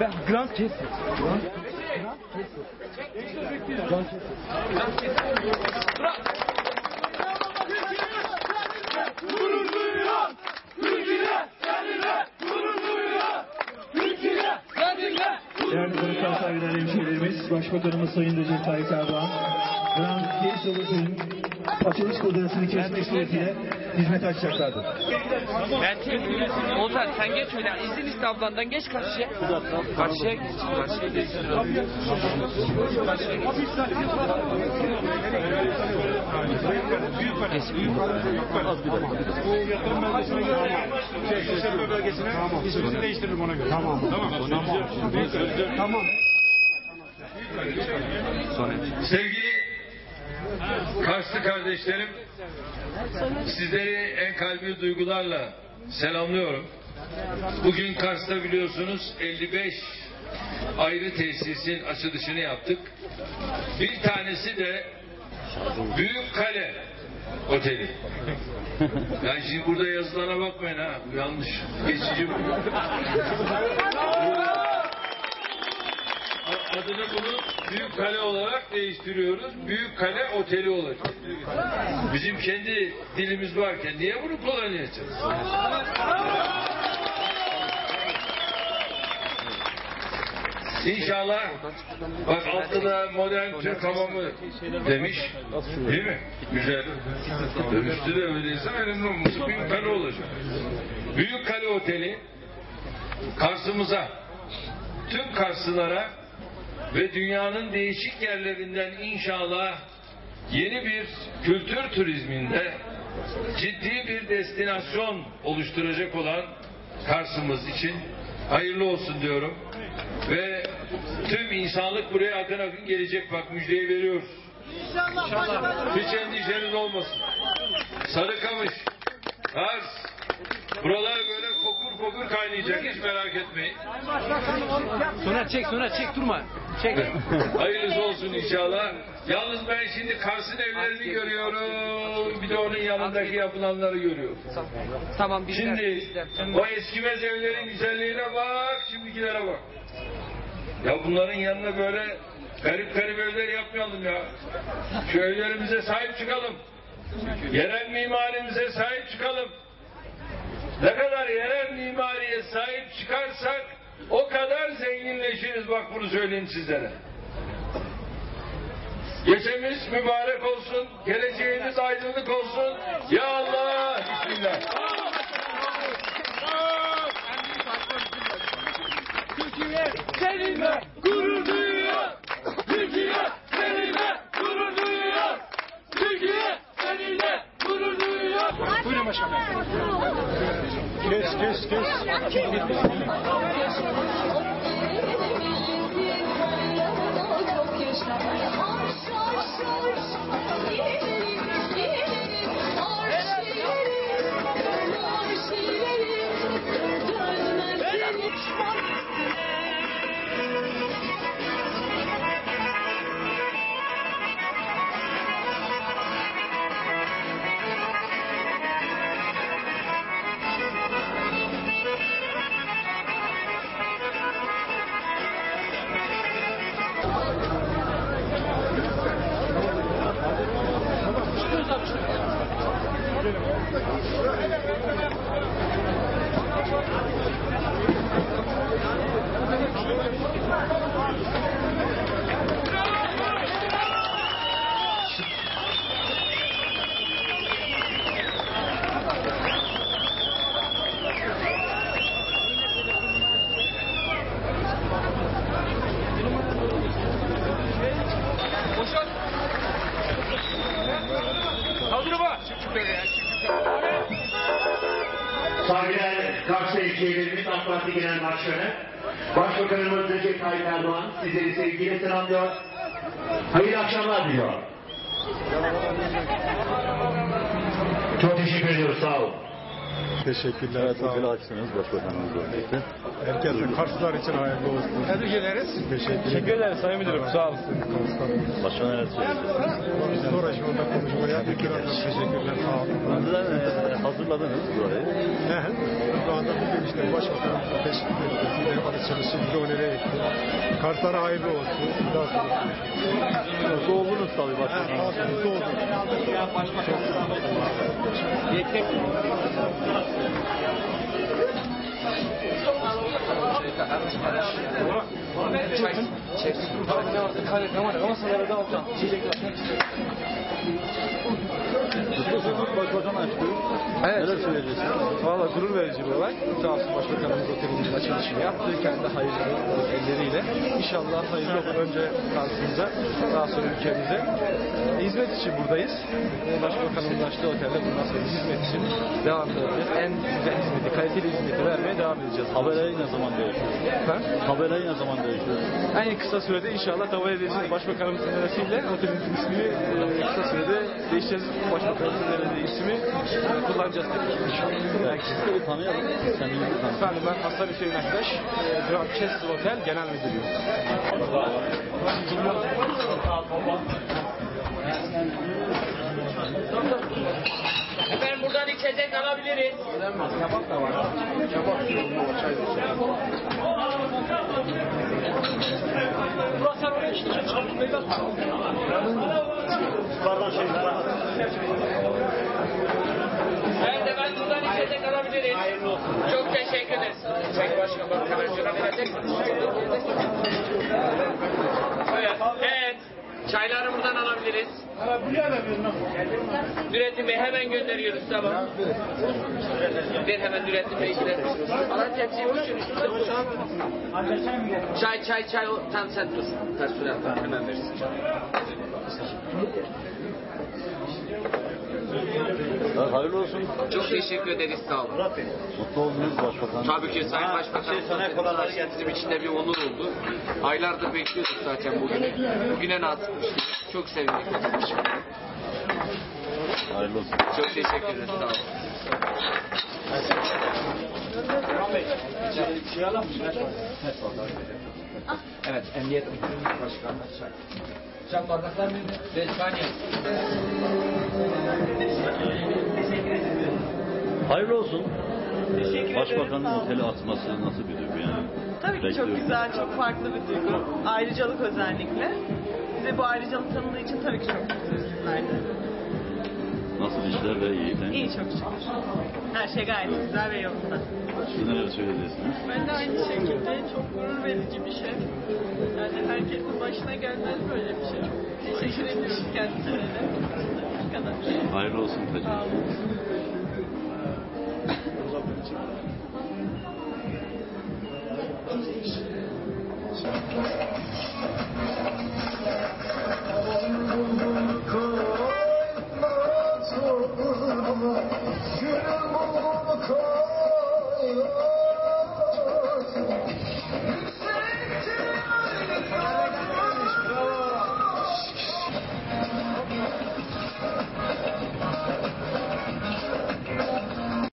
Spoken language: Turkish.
Ben Grand Kesit. Grand, Grand Kesit. Grand Kesit. Gurur duyuyor. Türkiye seninle gurur duyuyor. Türkiye seninle Değerli konuklar, saygıdeğer hemşehrilerimiz, Başbakanımız Sayın Recep Tayyip Erdoğan, Grand Case Olası'nın açılış kodasını kesmek suretiyle hizmet açacaklardır. Ozan sen geç öyle. İzin iste ablandan geç karşıya. Karşıya geç. Karşıya geç. Karşıya geç. İşletme bölgesine ismini değiştiririm ona göre. Tamam. Tamam. Tamam. Sevgili Karslı kardeşlerim, sizleri en kalbi duygularla selamlıyorum. Bugün Kars'ta biliyorsunuz 55 ayrı tesisin açılışını yaptık. Bir tanesi de Büyük Kale Oteli. Yani şimdi burada yazılara bakmayın ha, yanlış. Geçici bu. Adını bunu Büyük Kale olarak değiştiriyoruz. Büyük Kale Oteli olacak. Bizim kendi dilimiz varken niye bunu kullanacağız? İnşallah bak altıda modern Türk hamamı demiş. Değil mi? Güzel. Dönüştü de öyleyse önemli olması Büyük Kale olacak. Büyük Kale Oteli Kars'ımıza tüm Karslılara ve dünyanın değişik yerlerinden inşallah yeni bir kültür turizminde ciddi bir destinasyon oluşturacak olan Kars'ımız için hayırlı olsun diyorum. Ve tüm insanlık buraya akın akın gelecek bak müjdeyi veriyoruz. Hiç endişeniz olmasın. Sarıkamış, Kars, buralar böyle kokur kaynayacak hiç merak etmeyin. Sonra çek sonra çek durma. Çek. Hayırlısı olsun inşallah. Yalnız ben şimdi Kars'ın evlerini görüyorum. Bir de onun yanındaki yapılanları görüyorum. Tamam bizler. Şimdi o eskimez evlerin güzelliğine bak, şimdikilere bak. Ya bunların yanına böyle garip garip evler yapmayalım ya. Şu evlerimize sahip çıkalım. Yerel mimarimize sahip çıkalım. Ne kadar yerel mimariye sahip çıkarsak o kadar zenginleşiriz bak bunu söyleyeyim sizlere. Geçemiz mübarek olsun, geleceğimiz aydınlık olsun. Ya Allah, Bismillah. Seninle gurur duyuyor. Türkiye seninle gurur duyuyor. Türkiye seninle gurur duyuyor. Buyurun başkanım. Kes kes kes. Boşalt. Saygıdeğer Kars Büyükşehirlerimiz AK Parti Genel Başkanı, Başbakanımız Recep Tayyip Erdoğan sizleri sevgiyle selamlıyor. Hayırlı akşamlar diliyor. Çok teşekkür ediyoruz, sağ olun. Teşekkürler. Sağ olun. açtınız başbakanımızla birlikte. Herkese Karslılar için hayırlı olsun. Tebrik ederiz. Teşekkür, ederiz Sayın Müdürüm. Sağ olsun. Başkan neler söyleyeceksiniz? Sonra şu anda konuşmaya tekrar teşekkürler. Sağ olun. Önceden e, hazırladınız burayı. Ne? Şu anda bugün işte başbakanın teşvikleri ne de o nereye gitti. Kartlara hayırlı olsun. Daha sonra. Doğdunuz tabii. Ha, mutlu oldum. Çay, çek. Kare, kamera, masalara dağıtacağım. Çiçekler. Mutlusunuz başbakan açtı. Evet. Neler söyleyeceksiniz? Valla gurur verici bir olay. Sağ olsun Başbakanımız otelimizin açılışını yaptı. Kendi hayırlı elleriyle. İnşallah hayırlı olur önce karşımıza, daha sonra ülkemize. E, hizmet için buradayız. E, Başbakanımızın açtığı otelde bundan sonra hizmet için devam edeceğiz. En güzel hizmeti, kaliteli hizmeti vermeye devam edeceğiz. Tabelayı ne zaman değişiyor? Tabelayı ne zaman değişiyor? En kısa sürede inşallah tabela edeceğiz. Başbakanımızın önerisiyle otelimizin ismini e, kısa sürede değişeceğiz. Başbakanımızın önerdiği ismi kullanacağız tabii ki sizleri tanıyalım. Kendinizi tanıyalım. Efendim ben Hasan Hüseyin Aktaş, Grand Chester Hotel Genel Müdürüyüm. Efendim buradan içecek alabiliriz. Ben de ben buradan içecek alabiliriz. Çok teşekkür ederiz. Çek başka bak şuna verecek. Evet. evet. Çayları buradan alabiliriz. Bey hemen gönderiyoruz tamam. Ver hemen Bey gidelim. Alan tepsiyi boş. Çay çay çay tam sen dur. Personel hemen versin. Ha, Hayırlı olsun. Çok teşekkür ederiz sağ olun. Mutlu oldunuz başbakan. Tabii ki Sayın Başbakan bizim için de bir onur oldu. Aylardır bekliyorduk zaten bugün. Bugüne nasipmiştik. Çok sevindik. Hayırlı olsun. Çok teşekkür ederiz sağ olun. Evet, Emniyet Müdürlüğü Başkanı. Can bardaklar mıydı? Beş saniye. Hayırlı olsun. Başbakanın oteli açması nasıl bir duygu yani? Tabii ki çok Bekliyorum. güzel, çok farklı bir duygu. Ayrıcalık özellikle. Bize bu ayrıcalık tanıdığı için tabii ki çok mutluyuz bizler de. Nasıl işler de iyi? İyi çok şükür. Her şey gayet güzel ve yolunda. Siz neler söyleyeceksiniz? Ben de aynı şekilde çok gurur verici bir şey. Yani herkesin başına gelmez böyle bir şey. Teşekkür ediyoruz kendisine de. Bu kadar. Hayırlı olsun. Sağ olun.